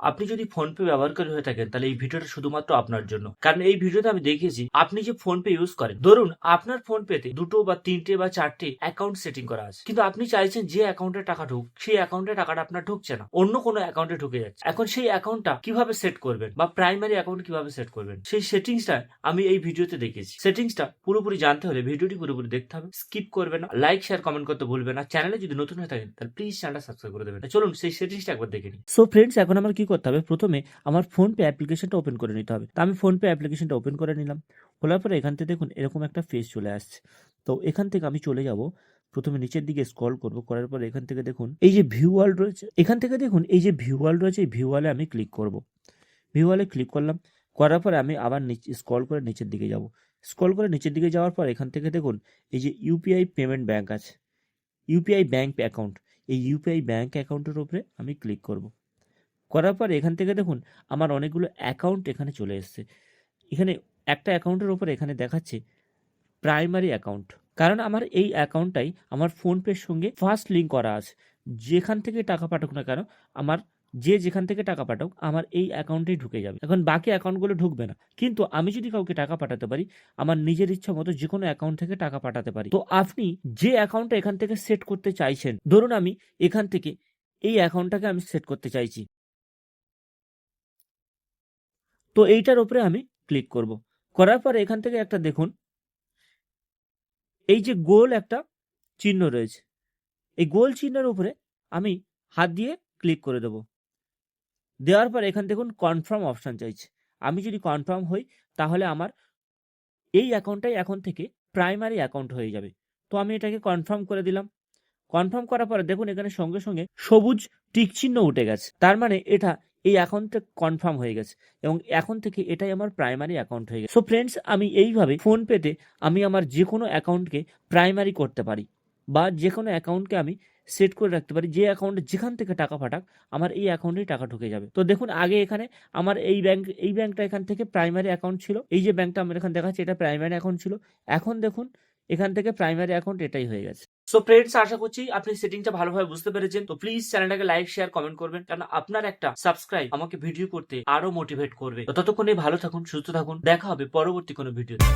আপনি যদি ফোনপে ব্যবহারকারী হয়ে থাকেন, তাহলে এই ভিডিওটা শুধুমাত্র আপনার জন্য। কারণ এই ভিডিওতে আমি দেখিয়েছি, আপনি যে ফোনপে ইউজ করেন, ধরুন আপনার ফোনপেতে দুটো বা তিনটে বা চারটে অ্যাকাউন্ট সেটিং করা আছে। কিন্তু আপনি চাইছেন যে অ্যাকাউন্টে টাকা ঢুক, সেই অ্যাকাউন্টে টাকাটা আপনার ঢুকছে না। অন্য কোনো অ্যাকাউন্টে ঢুকে যাচ্ছে। এখন সেই অ্যাকাউন্টটা কীভাবে সেট করবেন বা প্রাইমারি অ্যাকাউন্ট কীভাবে সেট করবেন, সেই সেটিংসটা আমি এই ভিডিওতে দেখিয়েছি। সেটিংসটা পুরোপুরি জানতে হলে ভিডিওটি পুরোপুরি দেখতে হবে স্কিপ করবেন না লাইক শেয়ার কমেন্ট করতে ভুলবেন না। চ্যানেলে যদি নতুন হয়ে থাকেন, তাহলে প্লিজ চ্যানেলটা সাবস্ক্রাইব করে দেবেন। চলুন সেই সেটিংসটা একবার দেখে নিই। সো ফ্রেন্ডস এখন আমার কি করতে হবে? প্রথমে আমার ফোনপে অ্যাপ্লিকেশনটা ওপেন করে নিতে হবে। তা আমি ফোনপে অ্যাপ্লিকেশনটা ওপেন করে নিলাম। খোলার পরে এখান থেকে দেখুন এরকম একটা ফেস চলে আসছে। তো এখান থেকে আমি চলে যাব। প্রথমে নিচের দিকে স্ক্রল করব। করার পরে এখান থেকে দেখুন এই যে ভিউ ওয়াল রয়েছে, এখান থেকে দেখুন এই যে ভিউ ওয়াল রয়েছে, এই ভিউ ওয়ালে আমি ক্লিক করব। ভিউ ওয়ালে ক্লিক করলাম। করার পরে আমি আবার নিচে স্ক্রল করে নিচের দিকে যাব। স্ক্রল করে নিচের দিকে যাওয়ার পর এখান থেকে দেখুন এই যে ইউপিআই পেমেন্ট ব্যাঙ্ক আছে। ইউপিআই ব্যাঙ্ক অ্যাকাউন্ট এই ইউপিআই ব্যাঙ্ক অ্যাকাউন্টের উপরে আমি ক্লিক করব। করার পর এখান থেকে দেখুন, আমার অনেকগুলো অ্যাকাউন্ট এখানে চলে এসছে। এখানে একটা অ্যাকাউন্টের ওপর এখানে দেখাচ্ছে প্রাইমারি অ্যাকাউন্ট কারণ আমার এই অ্যাকাউন্টটাই আমার ফোনপের সঙ্গে ফার্স্ট লিঙ্ক করা আছে। যেখান থেকে টাকা পাঠাক না কেন, আমার যে যেখান থেকে টাকা পাঠাক, আমার এই অ্যাকাউন্টেই ঢুকে যাবে। এখন বাকি অ্যাকাউন্টগুলো ঢুকবে না। কিন্তু আমি যদি কাউকে টাকা পাঠাতে পারি, আমার নিজের ইচ্ছা মতো যে কোনো অ্যাকাউন্ট থেকে টাকা পাঠাতে পারি। তো আপনি যে অ্যাকাউন্টটা এখান থেকে সেট করতে চাইছেন, ধরুন আমি এখান থেকে এই অ্যাকাউন্টটাকে আমি সেট করতে চাইছি। তো এইটার উপরে আমি ক্লিক করব। করার পরে এখান থেকে একটা দেখুন, এই যে গোল একটা চিহ্ন রয়েছে, এই গোল চিহ্নের উপরে আমি হাত দিয়ে ক্লিক করে দেব। দেওয়ার পর এখান দেখুন কনফার্ম অপশান চাইছে। আমি যদি কনফার্ম হই, তাহলে আমার এই অ্যাকাউন্টটাই এখন থেকে প্রাইমারি অ্যাকাউন্ট হয়ে যাবে। তো আমি এটাকে কনফার্ম করে দিলাম। কনফার্ম করার পরে দেখুন, এখানে সঙ্গে সঙ্গে সবুজ টিক চিহ্ন উঠে গেছে। তার মানে এটা এই অ্যাকাউন্টটা কনফার্ম হয়ে গেছে এবং এখন থেকে এটাই আমার প্রাইমারি অ্যাকাউন্ট হয়ে গেছে। সো ফ্রেন্ডস আমি এইভাবে ফোনপেতে আমি আমার যে কোনো অ্যাকাউন্টকে প্রাইমারি করতে পারি বা যে কোনো অ্যাকাউন্টকে আমি সেট করে রাখতে পারি, যে অ্যাকাউন্টে যেখান থেকে টাকা পাঠাক, আমার এই অ্যাকাউন্টেই টাকা ঢুকে যাবে। তো দেখুন, আগে এখানে আমার এই ব্যাংক এই ব্যাংকটা এখান থেকে প্রাইমারি অ্যাকাউন্ট ছিল, এই যে ব্যাংকটা আমার এখানে দেখাচ্ছে, এটা প্রাইমারি অ্যাকাউন্ট ছিল। এখন দেখুন, এখান থেকে প্রাইমারি অ্যাকাউন্ট এটাই হয়ে গেছে। সো ফ্রেন্ডস আশা করছি আপনি সেটিংটা ভালোভাবে বুঝতে পেরেছেন। তো প্লিজ চ্যানেলটাকে লাইক শেয়ার কমেন্ট করবেন। কারণ আপনার একটা সাবস্ক্রাইব আমাকে ভিডিও করতে আরও মোটিভেট করবে। ততক্ষণে ভালো থাকুন, সুস্থ থাকুন। দেখা হবে পরবর্তী কোনো ভিডিওতে